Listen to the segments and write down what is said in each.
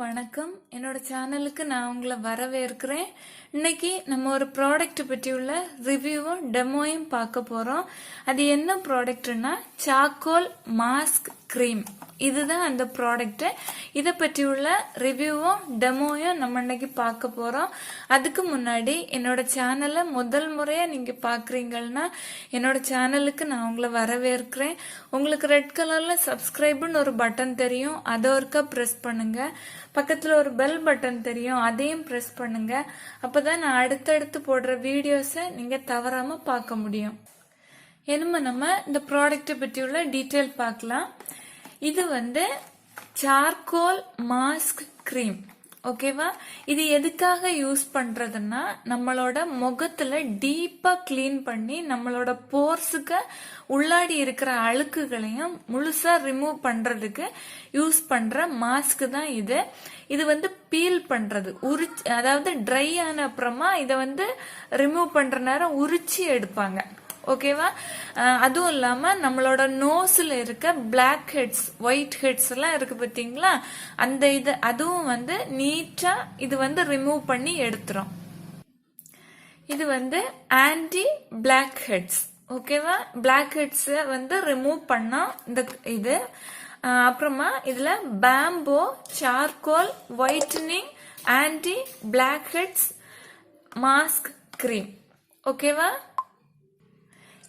வணக்கம். என்னோட சேனலுக்கு நான் உங்களை வரவேற்கிறேன். இன்னைக்கு நம்ம ஒரு ப்ராடக்ட் பற்றி உள்ள ரிவ்யூவும் டெமோயும் பார்க்க போகிறோம் அது என்ன ப்ராடக்ட்னா சாக்கோல் மாஸ்க் க்ரீம் இதுதான் அந்த ப்ராடக்ட் இதை பற்றி உள்ள ரிவ்யூவும் டெமோயும் நம்ம இன்னைக்கு பார்க்க போறோம். அதுக்கு முன்னாடி என்னோட சேனலை முதல் முறையா நீங்க பாக்குறீங்கன்னா என்னோட சேனலுக்கு நான் உங்களை வரவேற்கிறேன். உங்களுக்கு ரெட் கலர்ல சப்ஸ்கிரைப்னு ஒரு பட்டன் தெரியும். அதை ஒருக்கா ப்ரெஸ் பண்ணுங்க. பக்கத்துல ஒரு பெல் பட்டன் தெரியும். அதையும் ப்ரெஸ் பண்ணுங்க. அப்பதான் நான் அடுத்தடுத்து போடுற வீடியோஸை நீங்க தவறாம பார்க்க முடியும். என்னமோ நம்ம இந்த ப்ராடக்ட்டை பற்றி உள்ள டீட்டெயில் பார்க்கலாம். இது வந்து சார்கோல் மாஸ்க் க்ரீம் ஓகேவா இது எதுக்காக யூஸ் பண்றதுன்னா நம்மளோட முகத்துல டீப்பா க்ளீன் பண்ணி நம்மளோட போர்ஸுக்கு உள்ளாடி இருக்கிற அழுக்குகளையும் முழுசா ரிமூவ் பண்றதுக்கு யூஸ் பண்ற மாஸ்க் தான் இது. இது வந்து பீல் பண்றது. உரிச்சு அதாவது ட்ரை ஆன அப்புறமா இதை வந்து ரிமூவ் பண்ற நேரம் உரிச்சு எடுப்பாங்க. ஓகேவா? அதுவும் இல்லாம நம்மளோட நோஸ்ல இருக்க பிளாக் ஹெட்ஸ் ஒயிட் ஹெட்ஸ் எல்லாம் இருக்கு பாத்தீங்களா? அந்த இது அதுவும் வந்து நீட்டா இது வந்து ரிமூவ் பண்ணி எடுத்துரும். இது வந்து ஆன்டி பிளாக் ஹெட்ஸ் ஓகேவா? பிளாக் ஹெட்ஸ் வந்து ரிமூவ் பண்ணா இந்த இது. அப்புறமா இதுல bamboo charcoal whitening anti blackheads mask cream ஓகேவா?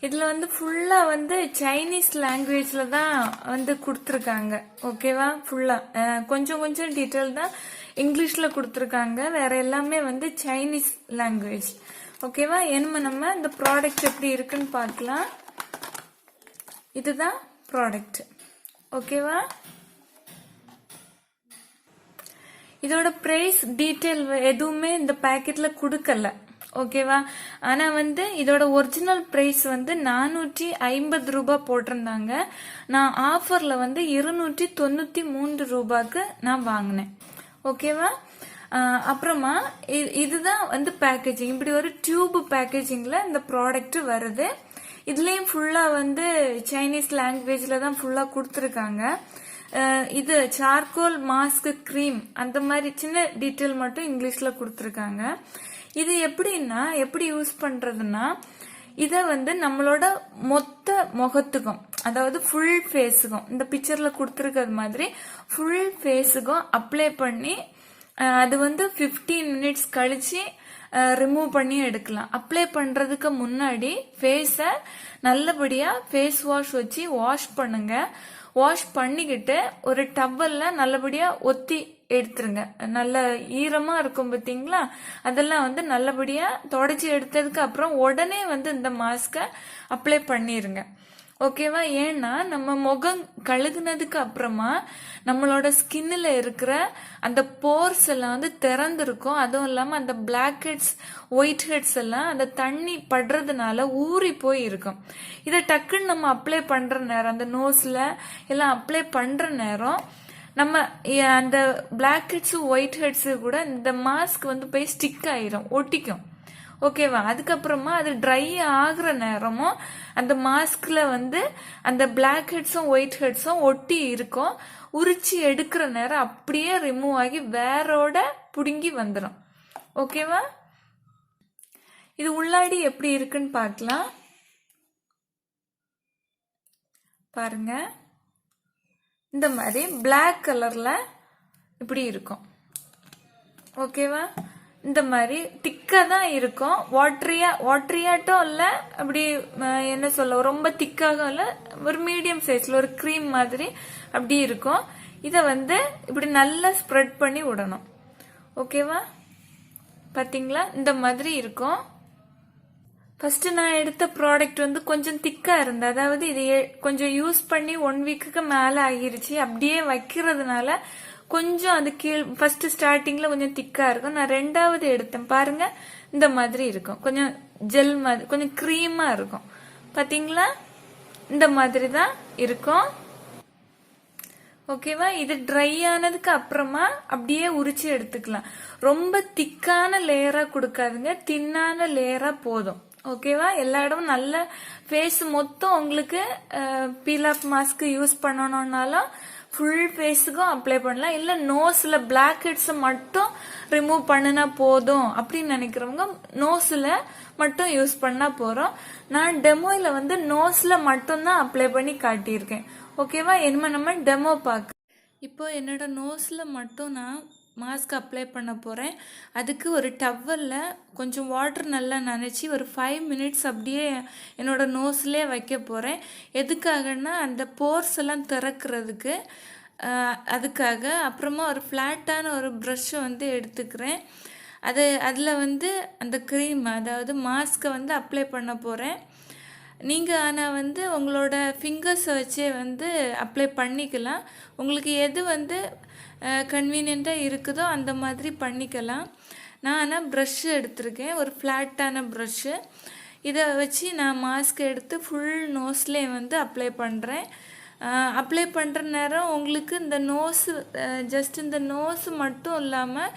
இதில் வந்து ஃபுல்லாக வந்து சைனீஸ் லாங்குவேஜில் தான் வந்து கொடுத்துருக்காங்க. ஓகேவா ஃபுல்லாக கொஞ்சம் கொஞ்சம் டீட்டெயில் தான் இங்கிலீஷில் கொடுத்துருக்காங்க. வேற எல்லாமே வந்து சைனீஸ் லாங்குவேஜ் ஓகேவா என்ன நம்ம இந்த ப்ராடக்ட் எப்படி இருக்குன்னு பார்க்கலாம். இதுதான் ப்ராடக்ட் ஓகேவா இதோட பிரைஸ் டீட்டெயில் எதுவுமே இந்த பேக்கெட்டில் கொடுக்கல. ஓகேவா ஆனா வந்து இதோட ஒரிஜினல் பிரைஸ் வந்து நானூற்றி ஐம்பது ரூபாய் போட்டிருந்தாங்க. நான் ஆஃபர்ல வந்து இருநூற்றி தொண்ணூத்தி மூன்று ரூபாய்க்கு நான் வாங்கினேன். ஓகேவா அப்புறமா இதுதான் வந்து பேக்கேஜிங் இப்படி ஒரு டியூப் பேக்கேஜிங்ல இந்த ப்ராடக்ட் வருது. இதுலயும் ஃபுல்லா வந்து சைனீஸ் லாங்குவேஜ்ல தான் ஃபுல்லா கொடுத்துருக்காங்க. இது சார்கோல் மாஸ்க் க்ரீம் அந்த மாதிரி சின்ன டீட்டெயில் மட்டும் இங்கிலீஷில் கொடுத்துருக்காங்க. இது எப்படின்னா எப்படி யூஸ் பண்ணுறதுன்னா இதை வந்து நம்மளோட மொத்த முகத்துக்கும் அதாவது ஃபுல் ஃபேஸுக்கும் இந்த பிக்சரில் கொடுத்துருக்கிறது மாதிரி ஃபுல் ஃபேஸுக்கும் அப்ளை பண்ணி அது வந்து 15 மினிட்ஸ் கழித்து ரிமூவ் பண்ணி எடுக்கலாம். அப்ளை பண்ணுறதுக்கு முன்னாடி ஃபேஸை நல்லபடியாக ஃபேஸ் வாஷ் வச்சு வாஷ் பண்ணுங்கள் வாஷ் பண்ணிக்கிட்டு ஒரு டவல்ல நல்லபடியா ஒத்தி எடுத்துருங்க. நல்ல ஈரமா இருக்கும் பார்த்தீங்களா அதெல்லாம் வந்து நல்லபடியா தொடச்சி எடுத்ததுக்கு அப்புறம் உடனே வந்து இந்த மாஸ்க்கை அப்ளை பண்ணிருங்க. ஓகேவா? ஏன்னா நம்ம முகம் கழுகுனதுக்கு அப்புறமா நம்மளோட ஸ்கின்னில் இருக்கிற அந்த போர்ஸ் எல்லாம் வந்து திறந்துருக்கும். அதுவும் இல்லாமல் அந்த பிளாக் ஹெட்ஸ் ஒயிட் ஹெட்ஸ் எல்லாம் அந்த தண்ணி படுறதுனால ஊறி போய் இருக்கும். இதை டக்குன்னு நம்ம அப்ளை பண்ணுற நேரம் அந்த நோஸில் எல்லாம் அப்ளை பண்ணுற நேரம் நம்ம அந்த பிளாக் ஹெட்ஸு ஒயிட் ஹெட்ஸு கூட இந்த மாஸ்க் வந்து போய் ஸ்டிக் ஆயிரும் ஒட்டிக்கும். ஓகேவா? அதுக்கப்புறமா அது ட்ரை ஆகுற நேரமும் அந்த மாஸ்கில் வந்து அந்த பிளாக் ஹெட்ஸும் ஒயிட் ஹெட்ஸும் ஒட்டி இருக்கும். உரிச்சு எடுக்கிற நேரம் அப்படியே ரிமூவ் ஆகி வேரோட பிடுங்கி வந்துடும் ஓகேவா? இது உள்ளாடி எப்படி இருக்குன்னு பார்க்கலாம். பாருங்க. இந்த மாதிரி பிளாக் கலரில் இப்படி இருக்கும். ஓகேவா? இந்த மாதிரி திக்கா தான் இருக்கும். வாட்ரியா வாட்ரியாட்டும் இல்லை அப்படி என்ன சொல்ல ரொம்ப திக்காக இல்லை ஒரு மீடியம் சைஸ்ல ஒரு க்ரீம் மாதிரி அப்படி இருக்கும். இதை வந்து இப்படி நல்லா ஸ்ப்ரெட் பண்ணி விடணும். ஓகேவா பார்த்தீங்களா இந்த மாதிரி இருக்கும். ஃபர்ஸ்ட் நான் எடுத்த ப்ராடக்ட் வந்து கொஞ்சம் திக்காக இருந்தது. அதாவது இது கொஞ்சம் யூஸ் பண்ணி ஒன் வீக்குக்கு மேலே ஆகிருச்சு. அப்படியே வைக்கிறதுனால கொஞ்சம் அது கீழ் ஃபர்ஸ்ட் ஸ்டார்டிங்ல கொஞ்சம் திக்கா இருக்கும். நான் ரெண்டாவது எடுத்தேன். பாருங்க இந்த மாதிரி இருக்கும். கொஞ்சம் ஜெல் மாதிரி கொஞ்சம் க்ரீமா இருக்கும். பாத்தீங்களா? இந்த மாதிரி தான் இருக்கும். ஓகேவா இது ட்ரை ஆனதுக்கு அப்புறமா அப்படியே உரிச்சு எடுத்துக்கலாம். ரொம்ப திக்கான லேயரா கொடுக்காதுங்க. தின்னான லேயரா போதும். ஓகேவா எல்லா இடமும் நல்ல ஃபேஸ் மொத்தம் உங்களுக்கு பீல் ஆஃப் மாஸ்க் யூஸ் பண்ணணும்னாலும் ஃபுல் ஃபேஸுக்கும் அப்ளை பண்ணலாம். இல்லை நோஸில் பிளாக் ஹெட்ஸை மட்டும் ரிமூவ் பண்ணினா போதும் அப்படின்னு நினைக்கிறவங்க நோஸில் மட்டும் யூஸ் பண்ணா போறோம் நான் டெமோயில் வந்து நோஸில் மட்டும்தான் அப்ளை பண்ணி காட்டியிருக்கேன். ஓகேவா இனிமே நம்ம டெமோ பார்க்க இப்போ என்னோட நோஸில் மட்டும் நான் மாஸ்க் அப்ளை பண்ண போகிறேன் அதுக்கு ஒரு டவலில் கொஞ்சம் வாட்டர் நல்லா நனைச்சி ஒரு ஃபைவ் மினிட்ஸ் அப்படியே என்னோட நோஸ்லேயே வைக்க போகிறேன் எதுக்காகன்னா அந்த போர்ஸ் எல்லாம் திறக்கிறதுக்கு அதுக்காக அப்புறமா ஒரு ஃப்ளாட்டான ஒரு ப்ரஷ்ஷை வந்து எடுத்துக்கிறேன். அது அதில் வந்து அந்த க்ரீம் அதாவது மாஸ்க்கை வந்து அப்ளை பண்ண போகிறேன் நீங்கள் ஆனால் வந்து உங்களோட ஃபிங்கர்ஸை வச்சே வந்து அப்ளை பண்ணிக்கலாம். உங்களுக்கு எது வந்து கன்வீனியண்ட்டாக இருக்குதோ அந்த மாதிரி பண்ணிக்கலாம். நான் ஆனால் ப்ரஷ்ஷு எடுத்திருக்கேன். ஒரு ஃப்ளாட்டான ப்ரஷ்ஷு இதை வச்சு நான் மாஸ்க் எடுத்து ஃபுல் நோஸ்லேயே வந்து அப்ளை பண்ணுறேன் அப்ளை பண்ணுற நேரம் உங்களுக்கு இந்த நோஸு ஜஸ்ட் இந்த நோஸு மட்டும் இல்லாமல்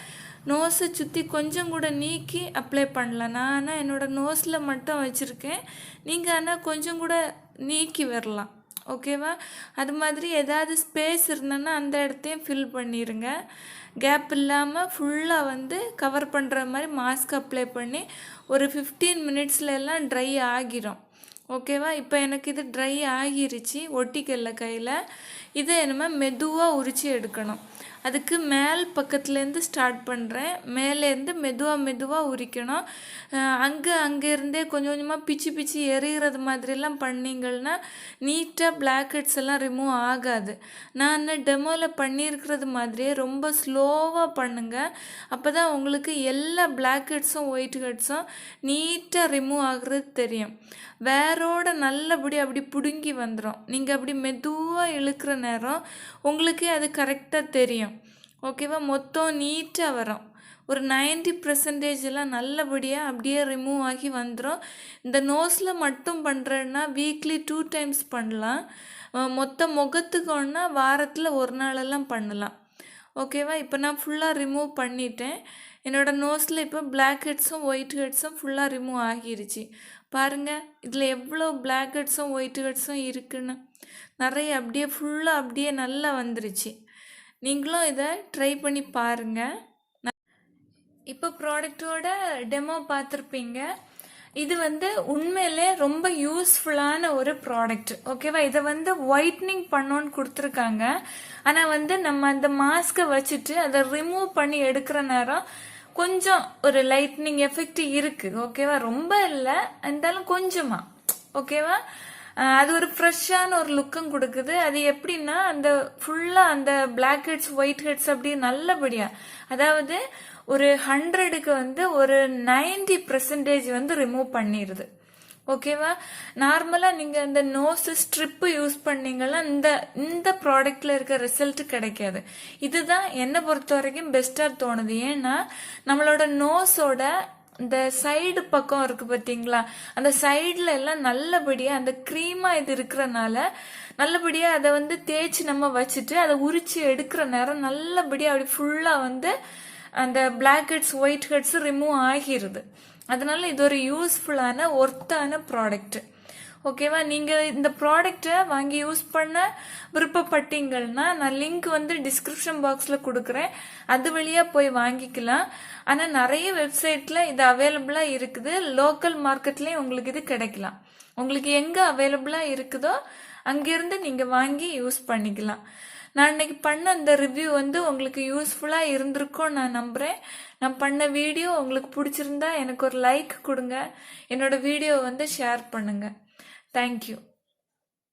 நோஸை சுற்றி கொஞ்சம் கூட நீக்கி அப்ளை பண்ணலாம். நான் ஆனால் என்னோடய நோஸில் மட்டும் வச்சுருக்கேன். நீங்கள் ஆனால் கொஞ்சம் கூட நீக்கி வரலாம். ஓகேவா அது மாதிரி ஏதாவது ஸ்பேஸ் இருந்ததுன்னா அந்த இடத்தையும் ஃபில் பண்ணிடுங்க கேப் இல்லாமல் ஃபுல்லாக வந்து கவர் பண்ணுற மாதிரி மாஸ்க் அப்ளை பண்ணி ஒரு ஃபிஃப்டீன் மினிட்ஸில் எல்லாம் ட்ரை ஆகிரும். ஓகேவா இப்போ எனக்கு இது ட்ரை ஆகிருச்சு ஒட்டிக்கல கையில். இதை நம்ம மெதுவாக உரித்து எடுக்கணும். அதுக்கு மேல் பக்கத்துலேருந்து ஸ்டார்ட் பண்ணுறேன் மேலேருந்து மெதுவாக மெதுவாக உரிக்கணும். அங்கே அங்கேருந்தே கொஞ்சம் கொஞ்சமாக பிச்சு பிச்சு எறிகிறது மாதிரிலாம் பண்ணிங்கள்னா நீட்டாக பிளாக் ஹெட்ஸ் எல்லாம் ரிமூவ் ஆகாது. நான் டெமோவில் பண்ணியிருக்கிறது மாதிரியே ரொம்ப ஸ்லோவாக பண்ணுங்கள் அப்போ தான் உங்களுக்கு எல்லா பிளாக் ஹெட்ஸும் ஒயிட் ஹெட்ஸும் நீட்டாக ரிமூவ் ஆகுறது தெரியும். வேரோட நல்லபடி அப்படி பிடுங்கி வந்துடும் நீங்கள் அப்படி மெதுவாக இழுக்கிற நேரம் உங்களுக்கே அது கரெக்டாக தெரியும். ஓகேவா? மொத்தம் நீட்டாக வரும். ஒரு நைன்டி பர்சன்டேஜ் எல்லாம் நல்லபடியாக அப்படியே ரிமூவ் ஆகி வந்துடும் இந்த நோஸில் மட்டும் பண்ணுறேன்னா வீக்லி டூ டைம்ஸ் பண்ணலாம். மொத்த முகத்துக்கு ஒன்றா வாரத்தில் ஒரு நாளெல்லாம் பண்ணலாம். ஓகேவா? இப்போ நான் ஃபுல்லாக ரிமூவ் பண்ணிட்டேன். என்னோடய நோஸில் இப்போ பிளாக் ஹெட்ஸும் ஒயிட் ஹெட்ஸும் ஃபுல்லாக ரிமூவ் ஆகிருச்சு. பாருங்கள் இதில் எவ்வளோ பிளாக் ஹெட்ஸும் ஒயிட் ஹெட்ஸும் இருக்குன்னு. நிறைய அப்படியே ஃபுல்லாக அப்படியே நல்லா வந்துருச்சு. நீங்களும் இதை ட்ரை பண்ணி பாருங்கள் இப்போ ப்ராடக்டோட டெமோ பார்த்துருப்பீங்க. இது வந்து உண்மையிலே ரொம்ப யூஸ்ஃபுல்லான ஒரு ப்ராடக்ட் ஓகேவா இதை வந்து ஒயிட்னிங் பண்ணோன்னு கொடுத்துருக்காங்க. ஆனால் வந்து நம்ம அந்த மாஸ்க்கை வச்சுட்டு அதை ரிமூவ் பண்ணி எடுக்கிற நேரம் கொஞ்சம் ஒரு லைட்னிங் எஃபெக்ட் இருக்கு. ஓகேவா ரொம்ப இல்லை. இருந்தாலும் கொஞ்சமா. ஓகேவா அது ஒரு ஃப்ரெஷ்ஷான ஒரு லுக்கும் கொடுக்குது. அது எப்படின்னா அந்த ஃபுல்லாக அந்த பிளாக் ஹெட்ஸ் ஒயிட் ஹெட்ஸ் அப்படி நல்லபடியாக அதாவது ஒரு ஹண்ட்ரடுக்கு வந்து ஒரு நைன்டி பர்சன்டேஜ் வந்து ரிமூவ் பண்ணிடுது ஓகேவா நார்மலாக நீங்கள் இந்த நோஸ் ஸ்ட்ரிப்பு யூஸ் பண்ணீங்கன்னா இந்த இந்த ப்ராடக்டில் இருக்க ரிசல்ட் கிடைக்காது. இதுதான் என்னை பொறுத்த வரைக்கும் பெஸ்ட்டாக தோணுது. ஏன்னா நம்மளோட நோஸோட இந்த சைடு பக்கம் இருக்கு பார்த்தீங்களா அந்த சைடுல எல்லாம் நல்லபடியா அந்த க்ரீமா இது இருக்கிறனால நல்லபடியா அதை வந்து தேய்ச்சி நம்ம வச்சுட்டு அதை உரிச்சு எடுக்கிற நேரம் நல்லபடியா அப்படி ஃபுல்லா வந்து அந்த black heads white heads remove ஆகிருது. அதனால இது ஒரு யூஸ்ஃபுல்லான ஒர்த்தான ப்ராடக்ட் ஓகேவா நீங்கள் இந்த ப்ராடக்ட்டை வாங்கி யூஸ் பண்ண விருப்பப்பட்டீங்கன்னா நான் லிங்க் வந்து டிஸ்கிரிப்ஷன் பாக்ஸில் கொடுக்குறேன். அது வழியா போய் வாங்கிக்கலாம். ஆனால் நிறைய வெப்சைட்டில் இது அவைலபிளாக இருக்குது. லோக்கல் மார்க்கெட்லேயும் உங்களுக்கு இது கிடைக்கலாம். உங்களுக்கு எங்கே அவைலபிளாக இருக்குதோ அங்கேருந்து நீங்கள் வாங்கி யூஸ் பண்ணிக்கலாம். நான் இன்னைக்கு பண்ண அந்த ரிவ்யூ வந்து உங்களுக்கு யூஸ்ஃபுல்லாக இருந்திருக்கும் நான் நம்புகிறேன் நான் பண்ண வீடியோ உங்களுக்கு பிடிச்சிருந்தா எனக்கு ஒரு லைக் கொடுங்க. என்னோட வீடியோ வந்து ஷேர் பண்ணுங்கள் Thank you.